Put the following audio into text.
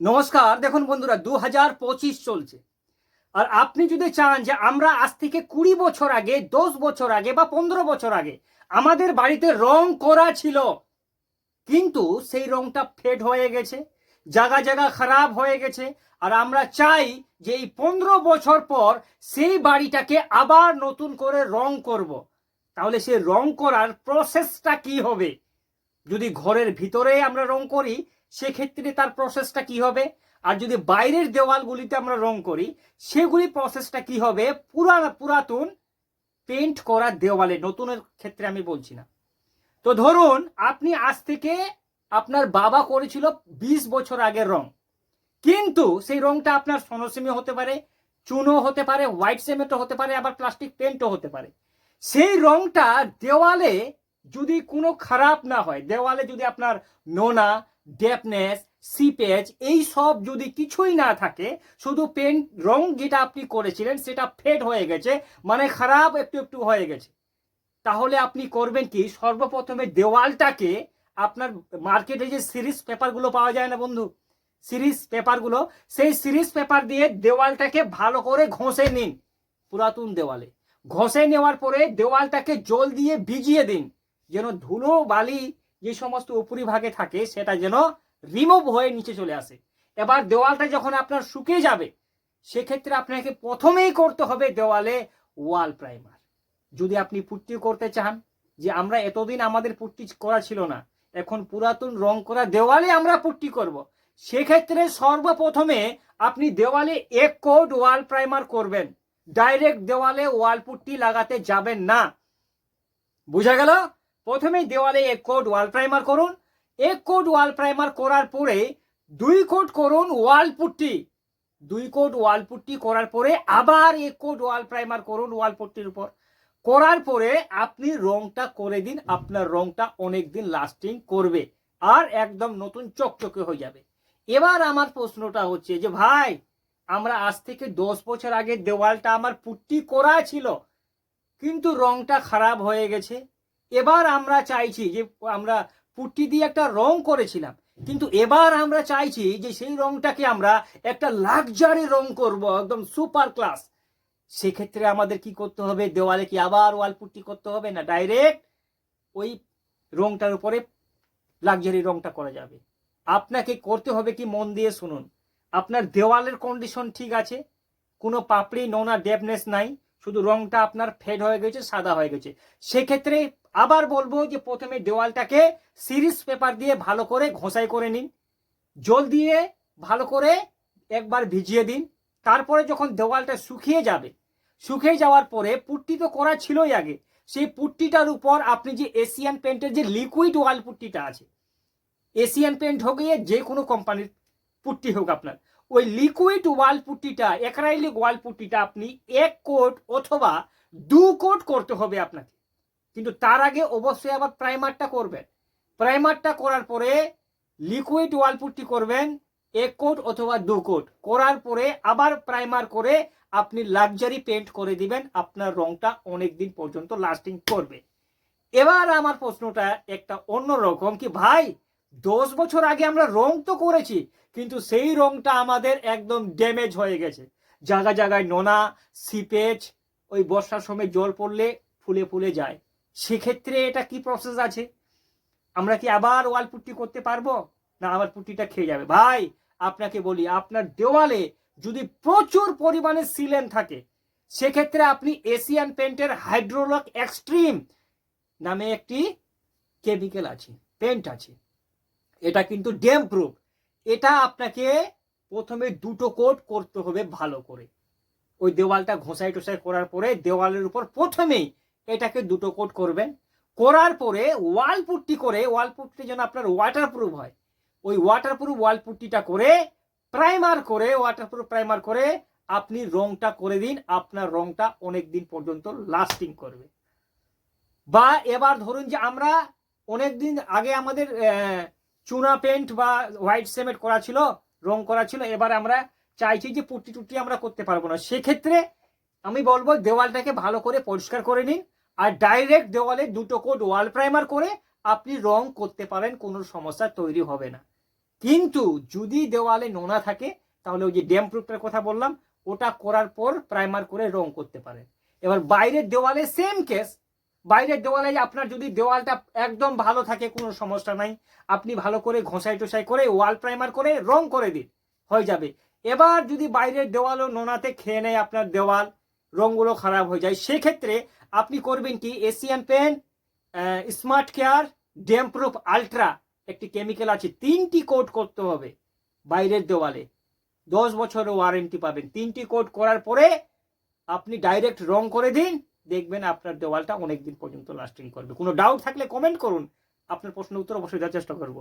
নমস্কার, দেখুন বন্ধুরা দু হাজার পঁচিশ চলছে আর আপনি যদি চান যে আমরা আজ থেকে কুড়ি বছর আগে, দশ বছর আগে বা পনেরো বছর আগে আমাদের বাড়িতে রং করা ছিল, কিন্তু সেই রংটা ফেড হয়ে গেছে, জায়গা জায়গা খারাপ হয়ে গেছে, আর আমরা চাই যে এই পনেরো বছর পর সেই বাড়িটাকে আবার নতুন করে রং করব। তাহলে সেই রং করার প্রসেসটা কি হবে যদি ঘরের ভিতরে আমরা রং করি সেক্ষেত্রে তার প্রসেসটা কি হবে? আর যদি বাইরের দেওয়ালগুলিতে আমরা রং করি, সেগুলি প্রসেসটা কি হবে? পুরানা পুরাতন পেন্ট করা দেওয়ালে, নতুনের ক্ষেত্রে আমি বলছি না। তো ধরুন, আপনি আজ থেকে আপনার বাবা করেছিল বিশ বছর আগের রং। কিন্তু সেই রংটা আপনার সনসিমি হতে পারে চুনো হতে পারে, হোয়াইট সিমেন্টও হতে পারে, আবার প্লাস্টিক পেন্টও হতে পারে। সেই রংটা দেওয়ালে যদি কোনো খারাপ না হয়, দেওয়ালে যদি আপনার নোনা ডেপনেস সিপেজ এই সব যদি কিছুই না থাকে, শুধু পেন্ট রং যেটা আপনি করেছিলেন সেটা ফেড হয়ে গেছে মানে খারাপ একটু একটু হয়ে গেছে। তাহলে আপনি করবেন কি, সর্বপ্রথমে দেওয়ালটাকে আপনার মার্কেটে যে সিরিজ পেপারগুলো পাওয়া যায় না বন্ধু সিরিজ পেপারগুলো সেই সিরিজ পেপার দিয়ে দেওয়ালটাকে ভালো করে ঘষে নিন, পুরাতন দেওয়ালে। ঘষে নেওয়ার পরে দেওয়ালটাকে জল দিয়ে ভিজিয়ে দিন, যেন ধুলো বালি যে সমস্ত উপরিভাগে থাকে, সেটা যেন রিমুভ হয়ে নিচে চলে আসে। এবার দেওয়ালটা যখন আপনার শুকিয়ে যাবে, সেক্ষেত্রে আপনাকে প্রথমেই করতে হবে দেওয়ালে ওয়াল প্রাইমার যদি আপনি পুট্টি করতে চান, যে আমরা এতদিন আমাদের পুট্টি করা ছিল না, এখন পুরাতন রং করা দেওয়ালে আমরা পুট্টি করব। সেক্ষেত্রে সর্বপ্রথমে আপনি দেওয়ালে এক কোড ওয়াল প্রাইমার করবেন। ডাইরেক্ট দেওয়ালে ওয়াল পুট্টি লাগাতে যাবেন না। বুঝা গেল? প্রথমেই দেওয়ালে এক কোট ওয়াল প্রাইমার করুন। এক কোট ওয়াল প্রাইমার করার পরে দুই কোট করুন ওয়াল পুট্টি। দুই কোট ওয়াল পুট্টি করার পরে আবার এক কোট ওয়াল প্রাইমার করুন ওয়াল পুট্টির উপর। করার পরে আপনি রংটা করে দিন, আপনার রংটা অনেক দিন লাস্টিং করবে আর একদম নতুন চকচকে হয়ে যাবে। এবার আমার প্রশ্নটা হচ্ছে যে, ভাই, আমরা আজ থেকে দশ বছর আগে দেওয়ালটা আমার পুট্টি করা ছিল, কিন্তু রংটা খারাপ হয়ে গেছে। এবার আমরা চাইছি যে আমরা পুটি দিয়ে একটা রং করেছিলাম, কিন্তু এবার আমরা চাইছি যে সেই রংটাকে আমরা একটা লাক্সারি রং করব, একদম সুপার ক্লাস সেক্ষেত্রে আমাদের কি করতে হবে? দেওয়ালে কি আবার ওয়াল পুট্টি করতে হবে না ডাইরেক্ট ওই রংটার উপরে লাক্সারি রংটা করা যাবে? আপনাকে করতে হবে কি মন দিয়ে শুনুন। আপনার দেওয়ালের কন্ডিশন ঠিক আছে, কোনো পাপড়ি, নোনা ডেপনেস নাই, শুধু রংটা আপনার ফেড হয়ে গেছে, সাদা হয়ে গেছে। সেক্ষেত্রে আবার বলব যে প্রথমে দেওয়ালটাকে সিরিজ পেপার দিয়ে ভালো করে ঘষাই করে নিন। জল দিয়ে ভালো করে একবার ভিজিয়ে দিন। তারপরে যখন দেওয়ালটা শুকিয়ে যাবে, শুকিয়ে যাওয়ার পরে পুট্টি তো করা ছিলই আগে। সেই পুট্টিটার উপর আপনি যে এশিয়ান পেন্টের যে লিকুইড ওয়াল পুট্টিটা আছে এশিয়ান পেন্ট হোক যে কোনো কোম্পানির পুট্টি হোক আপনার, ওই লিকুইড ওয়াল পুট্টিটা অ্যাক্রাইলিক ওয়াল পুট্টিটা আপনি এক কোট অথবা দু কোট করতে হবে আপনাকে। কিন্তু তার আগে অবশ্যই আবার প্রাইমারটা করবেন। প্রাইমারটা করার পরে লিকুইড ওয়াল পুট্টি করবেন এক কোট অথবা দু কোট। করার পরে আবার প্রাইমার করে আপনি লাক্সারি পেন্ট করে দিবেন, আপনার রংটা অনেক দিন পর্যন্ত লাস্টিং করবে। এবার আমার প্রশ্নটা একটা অন্য রকম কি, ভাই, দশ বছর আগে আমরা রং তো করেছি, কিন্তু সেই রংটা আমাদের একদম ড্যামেজ হয়ে গেছে। জায়গা জায়গায় নোনা সিপেজ ওই বর্ষার সময় জল পড়লে ফুলে ফুলে যায়। সেক্ষেত্রে এটা কি প্রসেস আছে? আমরা কি আবার ওয়াল পুট্টি করতে পারব? না, আবার পুট্টিটা খেয়ে যাবে। ভাই, আপনাকে বলি, আপনার দেওয়ালে যদি প্রচুর পরিমাণে সিলেন থাকে, সেক্ষেত্রে আপনি এশিয়ান পেন্টের হাইড্রোলক এক্সট্রিম নামে একটি কেমিক্যাল আছে পেন্ট আছে। এটা কিন্তু ড্যাম প্রুফ। এটা আপনাকে প্রথমে দুটো কোট করতে হবে ভালো করে। ওই দেওয়ালটা ঘষাই টসাই করার পরে দেওয়ালের উপর প্রথমেই এটাকে দুটো কোট করবেন। করার পরে ওয়াল পুট্টি করে, ওয়াল পুট্টি যেন আপনার ওয়াটারপ্রুফ হয়, ওই ওয়াটার প্রুফ ওয়াল পুট্টিটা করে প্রাইমার করে ওয়াটার প্রুফ প্রাইমার করে আপনি রংটা করে দিন, আপনার রংটা অনেক দিন পর্যন্ত লাস্টিং করবে। বা এবার ধরুন যে আমরা অনেক দিন আগে আমাদের চুনা পেন্ট বা হোয়াইট সিমেন্ট করা ছিল, রং করা ছিল, এবার আমরা চাইছি যে পুট্টি টুটি আমরা করতে পারব না। সেক্ষেত্রে আমি বলব দেওয়ালটাকে ভালো করে পরিষ্কার করে নিন আর ডাইরেক্ট দেওয়ালে দুটো কোট ওয়াল প্রাইমার করে আপনি রং করতে পারেন, কোনো সমস্যা তৈরি হবে না। কিন্তু যদি দেওয়ালে নোনা থাকে, তাহলে ওই যে ড্যাম প্রুফটার কথা বললাম, ওটা করার পর প্রাইমার করে রং করতে পারেন। এবার বাইরের দেওয়ালে সেম কেস বাইরের দেওয়ালে আপনার যদি দেওয়ালটা একদম ভালো থাকে, কোনো সমস্যা নাই, আপনি ভালো করে ঘষাই টসাই করে ওয়াল প্রাইমার করে রং করে দিন, হয়ে যাবে। এবার যদি বাইরের দেওয়ালও নোনাতে খেয়ে নেয় আপনার দেওয়াল রঙগুলো খারাপ হয়ে যায়। সেক্ষেত্রে আপনি করবেন কি Asian paint smart care damp proof ultra একটি কেমিক্যাল আছে। তিনটি কোট করতে হবে বাইরের দেওয়ালে। দশ বছরের ওয়ারেন্টি পাবেন। তিনটি কোট করার পরে আপনি ডাইরেক্ট রং করে দিন, দেখবেন আপনার দেওয়ালটা অনেক দিন পর্যন্ত লাস্টিং করবে। কোনো ডাউট থাকলে কমেন্ট করুন। আপনার প্রশ্ন উত্তর অবশ্যই দেওয়ার চেষ্টা করব।